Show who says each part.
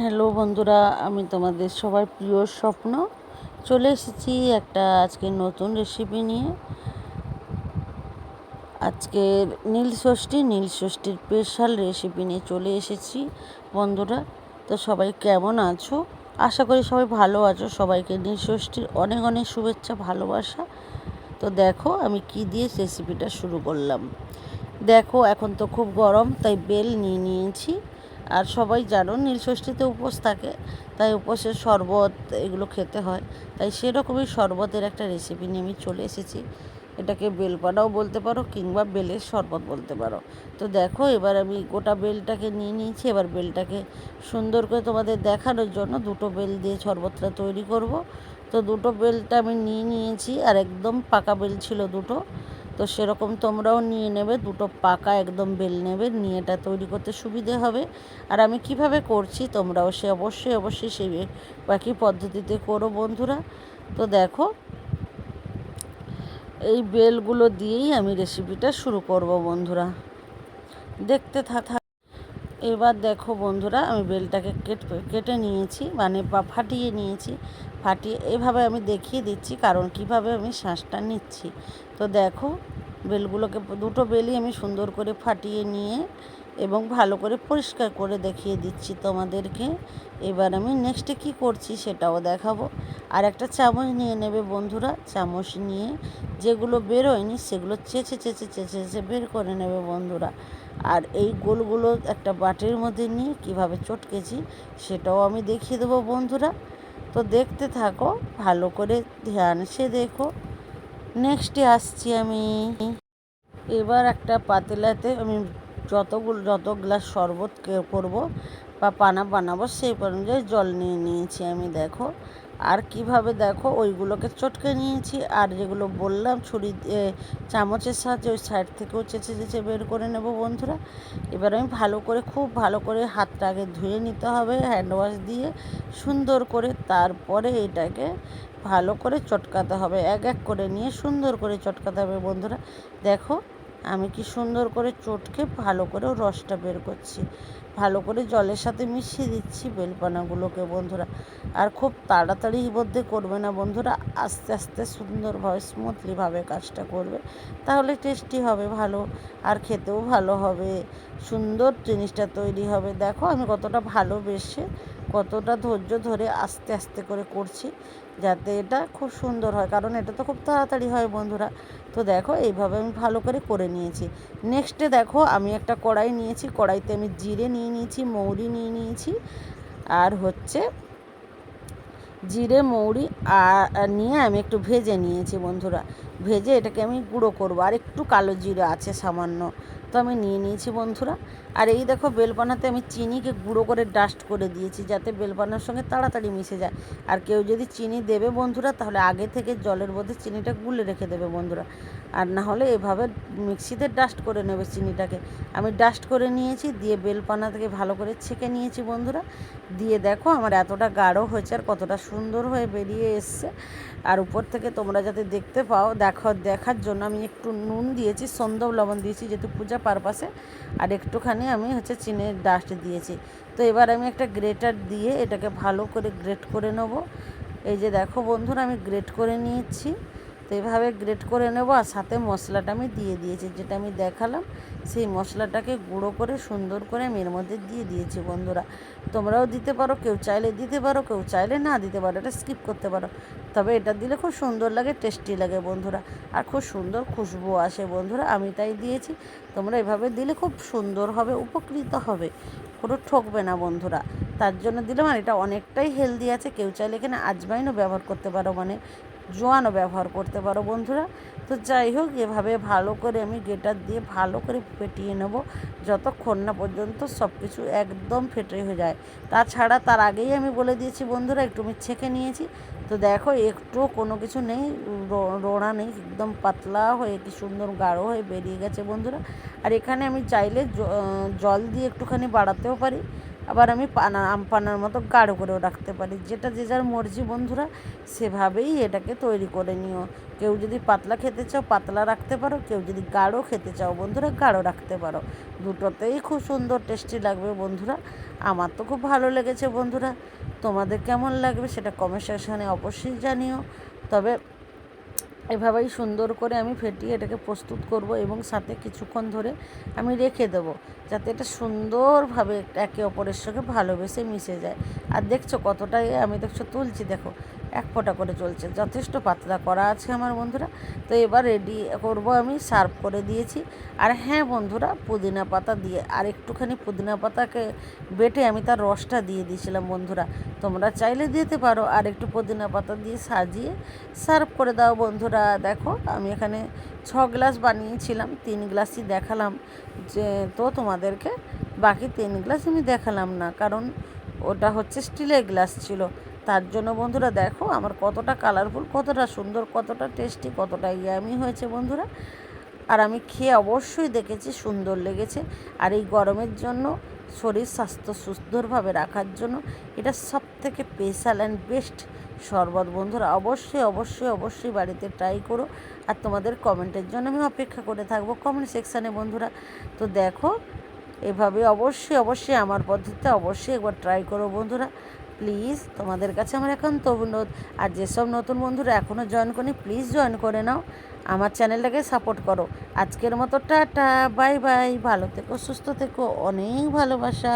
Speaker 1: Hello বন্ধুরা, আমি তোমাদের সবার প্রিয় স্বপ্ন। চলে এসেছি একটা আজকে নতুন রেসিপি নিয়ে। আজকের নীল ষষ্ঠী, নীল ষষ্ঠীর স্পেশাল রেসিপি নিয়ে চলে এসেছি বন্ধুরা। তো সবাই কেমন আছো? আশা করি সবাই ভালো আছো। সবাইকে নীল ষষ্ঠীর অনেক অনেক শুভেচ্ছা, ভালোবাসা। তো দেখো আমি কি দিয়ে রেসিপিটা শুরু করলাম। দেখো এখন তো খুব গরম, তাই বেল নিয়ে নিয়েছি। আর সবাই জানো নীলষষ্ঠীতে উপোস থাকে, তাই উপোসের শরবত এগুলো খেতে হয়। তাই সেরকমই শরবতের একটা রেসিপি নিয়ে আমি চলে এসেছি। এটাকে বেলপানাও বলতে পারো কিংবা বেলের শরবত বলতে পারো। তো দেখো এবার আমি গোটা বেলটাকে নিয়ে নিয়েছি। এবার বেলটাকে সুন্দর করে তোমাদের দেখানোর জন্য দুটো বেল দিয়ে শরবতটা তৈরি করব। তো দুটো বেলটা আমি নিয়ে নিয়েছি আর একদম পাকা বেল ছিল দুটো। তো সেরকম তোমরাও নিয়ে নেবে, দুটো পাকা একদম বেল নেবে, নিয়ে এটা তৈরি করতে সুবিধে হবে। আর আমি কীভাবে করছি তোমরাও সে অবশ্যই অবশ্যই সেই বাকি পদ্ধতিতে করো বন্ধুরা। তো দেখো, এই বেলগুলো দিয়েই আমি রেসিপিটা শুরু করব বন্ধুরা। দেখতে থাকা এবার দেখো বন্ধুরা, আমি বেলটাকে কেটে কেটে নিয়েছি মানে ফাটিয়ে নিয়েছি। ফাটিয়ে এভাবে আমি দেখিয়ে দিচ্ছি কারণ কীভাবে আমি শ্বাসটা নিচ্ছি। তো দেখো, বেলগুলোকে দুটো বেলই আমি সুন্দর করে ফাটিয়ে নিয়ে এবং ভালো করে পরিষ্কার করে দেখিয়ে দিচ্ছি তোমাদেরকে। এবার আমি নেক্সটে কি করছি সেটাও দেখাবো। আর একটা চামচ নিয়ে নেবে বন্ধুরা, চামচ নিয়ে যেগুলো বেরোয়নি সেগুলো চেঁচে চেঁচে চেঁচে চেঁচে বের করে নেবে বন্ধুরা। আর এই গোলগুলো একটা বাটির মধ্যে নিয়ে কীভাবে চটকেছি সেটাও আমি দেখিয়ে দেবো বন্ধুরা। তো দেখতে থাকো, ভালো করে ধ্যান সে দেখো। নেক্সটে আসছি আমি। এবার একটা পাতেলাতে আমি যতগুলো, যত গ্লাস শরবত করব বা পানা বানাবো সেই অনুযায়ী জল নিয়ে নিয়েছি আমি, দেখো। আর কীভাবে দেখো, ওইগুলোকে চটকে নিয়েছি, আর যেগুলো বললাম ছুরি চামচের সাহায্যে ওই সাইড থেকেও চেঁচে চেঁচে বের করে নেব বন্ধুরা। এবার আমি ভালো করে, খুব ভালো করে হাতটা আগে ধুয়ে নিতে হবে হ্যান্ড ওয়াশ দিয়ে সুন্দর করে, তারপরে এটাকে ভালো করে চটকাতে হবে, এক এক করে নিয়ে সুন্দর করে চটকাতে হবে বন্ধুরা। দেখো আমি কি সুন্দর করে চটকে ভালো করে রসটা বের করছি। ভালো করে জলের সাথে মিশিয়ে দিচ্ছি বেলপানাগুলোকে বন্ধুরা। আর খুব তাড়াতাড়ি মধ্যে করবে না বন্ধুরা, আস্তে আস্তে সুন্দরভাবে স্মুথলিভাবে কাজটা করবে। তাহলে টেস্টি হবে, ভালো, আর খেতেও ভালো হবে। সুন্দর জিনিসটা তৈরি হবে। দেখো আমি কতটা ভালোবেসে কতটা ধৈর্য ধরে আস্তে আস্তে করে করছি যাতে এটা খুব সুন্দর হয়। কারণ এটা তো খুব তাড়াতাড়ি হয় বন্ধুরা। তো দেখো, এইভাবে আমি ভালো করে করে নিয়েছি। নেক্সটে দেখো, আমি একটা কড়াই নিয়েছি। কড়াইতে আমি জিরে নিয়ে নিয়েছি, মৌরি নিয়ে নিয়েছি। আর হচ্ছে জিরে, মৌরি আর নিয়ে আমি একটু ভেজে নিয়েছি বন্ধুরা। ভেজে এটাকে আমি গুঁড়ো করব। আর একটু কালো জিরে আছে সামান্য। তো আমি নিয়ে নিয়েছি বন্ধুরা। আর এই দেখো বেলপানাতে আমি চিনিকে গুঁড়ো করে ডাস্ট করে দিয়েছি যাতে বেলপানার সঙ্গে তাড়াতাড়ি মিশে যায়। আর কেউ যদি চিনি দেবে বন্ধুরা, তাহলে আগে থেকে জলের মধ্যে চিনিটা গুলে রেখে দেবে বন্ধুরা। আর না হলে এভাবে মিক্সিতে ডাস্ট করে নেবে চিনিটাকে। আমি ডাস্ট করে নিয়েছি, দিয়ে বেলপানা থেকে ভালো করে ছেঁকে নিয়েছি বন্ধুরা। দিয়ে দেখো আমার এতটা গাঢ় হয়েছে আর কতটা সুন্দর হয়ে বেরিয়ে এসছে। আর উপর থেকে তোমরা যাতে দেখতে পাও, দেখো, দেখার জন্য আমি একটু নুন দিয়েছি সন্দব লবণ দিয়েছি, যেহেতু পূজা পারপাসে আর একটুখানি আমি হচ্ছে চিনের ডাস্ট দিয়েছি। তো এবার আমি একটা গ্রেটার দিয়ে এটাকে ভালো করে গ্রেট করে নেব। এই যে দেখো বন্ধুরা, আমি গ্রেট করে নিয়েছি। তো এভাবে গ্রেট করে নেব আর সাথে মশলাটা আমি দিয়ে দিয়েছি। যেটা আমি দেখালাম, সেই মশলাটাকে গুঁড়ো করে সুন্দর করে আমি এর মধ্যে দিয়ে দিয়েছি বন্ধুরা। তোমরাও দিতে পারো, কেউ চাইলে দিতে পারো, কেউ চাইলে না দিতে পারো, এটা স্কিপ করতে পারো। তবে এটা দিলে খুব সুন্দর লাগে টেস্টি লাগে বন্ধুরা, আর খুব সুন্দর খুশবু আসে বন্ধুরা, আমি তাই দিয়েছি। তোমরা এভাবে দিলে খুব সুন্দর হবে, উপকৃত হবে, কোনো ঠকবে না বন্ধুরা। তার জন্য দিলে মানে এটা অনেকটাই হেলদি আছে, কেউ চাইলে এখানে আজবাইনও ব্যবহার করতে পারো মানে। জোয়ানও ব্যবহার করতে পারো বন্ধুরা। তো যাই হোক, এভাবে ভালো করে আমি গেটার দিয়ে ভালো করে ফেটিয়ে নেব। যতক্ষণ না পর্যন্ত সব কিছু একদম ফেটে হয়ে যায়। তাছাড়া তার আগেই আমি বলে দিয়েছি বন্ধুরা, একটু আমি ছেঁকে নিয়েছি। তো দেখো একটু কোনো কিছু নেই রোড়া নেই, একদম পাতলা হয়ে কি সুন্দর গাঢ় হয়ে বেরিয়ে গেছে বন্ধুরা। আর এখানে আমি চাইলে জল দিয়ে একটুখানি বাড়াতেও পারি। আবার আমি পানা, আম পানার মতো গাঢ় করেও রাখতে পারি। যেটা যে যার মর্জি বন্ধুরা, সেভাবেই এটাকে তৈরি করে নিও। কেউ যদি পাতলা খেতে চাও, পাতলা রাখতে পারো। কেউ যদি গাঢ় খেতে চাও, বন্ধুরা, গাঢ় রাখতে পারো। দুটোতেই খুব সুন্দর টেস্টি লাগবে বন্ধুরা। আমার তো খুব ভালো লেগেছে বন্ধুরা। তোমাদের কেমন লাগবে সেটা কমেন্ট সেকশানে অবশ্যই জানিও। তবে এভাবেই সুন্দর করে আমি ফেটিয়ে এটাকে প্রস্তুত করব এবং সাথে কিছুক্ষণ ধরে আমি রেখে দেবো যাতে এটা সুন্দরভাবে একে অপরের সঙ্গে ভালোবেসে মিশে যায়। আর দেখছ কতটাই আমি দেখছ তুলছি, দেখো। এক ফোঁটা করে চলছে যথেষ্ট পাতলা করা আছে আমার বন্ধুরা। তো এবার রেডি করব আমি সার্ভ করে দিয়েছি। আর হ্যাঁ বন্ধুরা, পুদিনা পাতা দিয়ে আর একটুখানি পুদিনা পাতাকে বেটে আমি তার রসটা দিয়ে দিয়েছিলাম বন্ধুরা। তোমরা চাইলে দিতে পারো, আর একটু পুদিনা পাতা দিয়ে সাজিয়ে সার্ভ করে দাও বন্ধুরা। দেখো, আমি এখানে ছ গ্লাস বানিয়েছিলাম, তিন গ্লাসই দেখালাম যে, তো তোমাদেরকে বাকি তিন গ্লাস আমি দেখালাম না, কারণ ওটা হচ্ছে স্টিলের গ্লাস ছিল। তার জন্য বন্ধুরা দেখো আমার কতটা কালারফুল কতটা সুন্দর, কতটা টেস্টি কতটা ইয়ামি হয়েছে বন্ধুরা। আর আমি খেয়ে অবশ্যই দেখেছি, সুন্দর লেগেছে। আর এই গরমের জন্য শরীর স্বাস্থ্য সুন্দরভাবে রাখার জন্য এটা সব থেকে স্পেশাল অ্যান্ড বেস্ট শরবত বন্ধুরা। অবশ্যই অবশ্যই অবশ্যই বাড়িতে ট্রাই করো। আর তোমাদের কমেন্টের জন্য আমি অপেক্ষা করে থাকব কমেন্ট সেকশানে বন্ধুরা। তো দেখো, এভাবে অবশ্যই অবশ্যই আমার পদ্ধতিতে অবশ্যই একবার ট্রাই করো বন্ধুরা। প্লিজ তোমাদের কাছে আমার একান্ত অনুরোধ। আর যেসব নতুন বন্ধুরা এখনও জয়েন করি প্লিজ জয়েন করে নাও। আমার চ্যানেলটাকে সাপোর্ট করো। আজকের মতো টাটা বাই বাই ভালো থেকো, সুস্থ থেকো। অনেক ভালোবাসা।